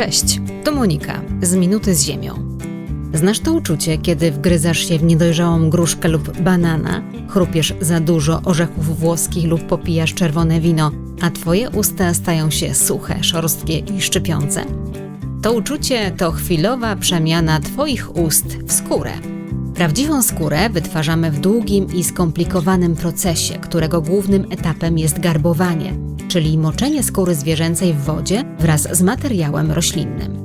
Cześć, to Monika z Minuty z Ziemią. Znasz to uczucie, kiedy wgryzasz się w niedojrzałą gruszkę lub banana, chrupiesz za dużo orzechów włoskich lub popijasz czerwone wino, a twoje usta stają się suche, szorstkie i szczypiące? To uczucie to chwilowa przemiana twoich ust w skórę. Prawdziwą skórę wytwarzamy w długim i skomplikowanym procesie, którego głównym etapem jest garbowanie, czyli moczenie skóry zwierzęcej w wodzie wraz z materiałem roślinnym.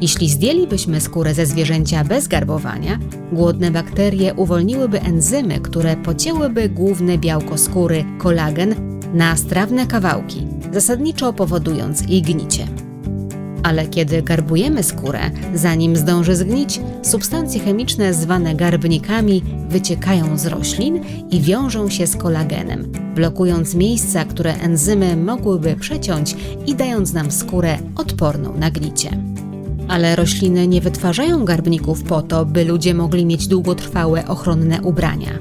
Jeśli zdjęlibyśmy skórę ze zwierzęcia bez garbowania, głodne bakterie uwolniłyby enzymy, które pocięłyby główne białko skóry, kolagen, na strawne kawałki, zasadniczo powodując jej gnicie. Ale kiedy garbujemy skórę, zanim zdąży zgnić, substancje chemiczne zwane garbnikami wyciekają z roślin i wiążą się z kolagenem, blokując miejsca, które enzymy mogłyby przeciąć i dając nam skórę odporną na gnicie. Ale rośliny nie wytwarzają garbników po to, by ludzie mogli mieć długotrwałe ochronne ubrania.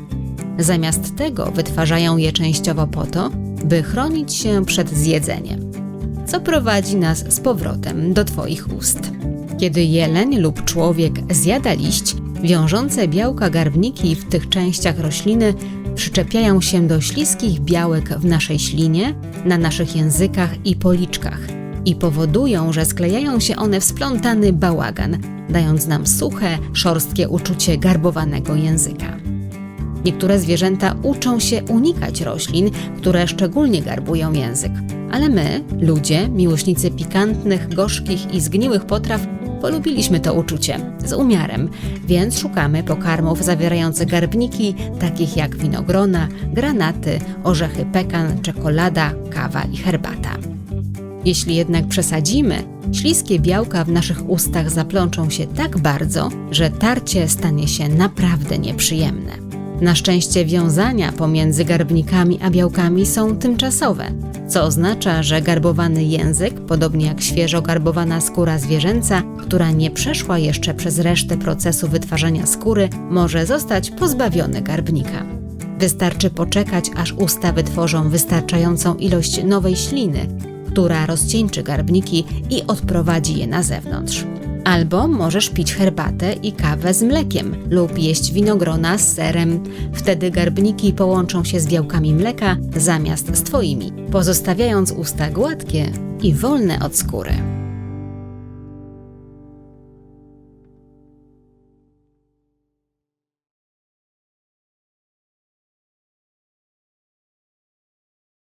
Zamiast tego wytwarzają je częściowo po to, by chronić się przed zjedzeniem co prowadzi nas z powrotem do Twoich ust. Kiedy jeleń lub człowiek zjada liść, wiążące białka garbniki w tych częściach rośliny przyczepiają się do śliskich białek w naszej ślinie, na naszych językach i policzkach i powodują, że sklejają się one w splątany bałagan, dając nam suche, szorstkie uczucie garbowanego języka. Niektóre zwierzęta uczą się unikać roślin, które szczególnie garbują język. Ale my, ludzie, miłośnicy pikantnych, gorzkich i zgniłych potraw, polubiliśmy to uczucie z umiarem, więc szukamy pokarmów zawierających garbniki, takich jak winogrona, granaty, orzechy pekan, czekolada, kawa i herbata. Jeśli jednak przesadzimy, śliskie białka w naszych ustach zaplączą się tak bardzo, że tarcie stanie się naprawdę nieprzyjemne. Na szczęście wiązania pomiędzy garbnikami a białkami są tymczasowe, co oznacza, że garbowany język, podobnie jak świeżo garbowana skóra zwierzęca, która nie przeszła jeszcze przez resztę procesu wytwarzania skóry, może zostać pozbawiony garbnika. Wystarczy poczekać, aż usta wytworzą wystarczającą ilość nowej śliny, która rozcieńczy garbniki i odprowadzi je na zewnątrz. Albo możesz pić herbatę i kawę z mlekiem lub jeść winogrona z serem. Wtedy garbniki połączą się z białkami mleka zamiast z twoimi, pozostawiając usta gładkie i wolne od skóry.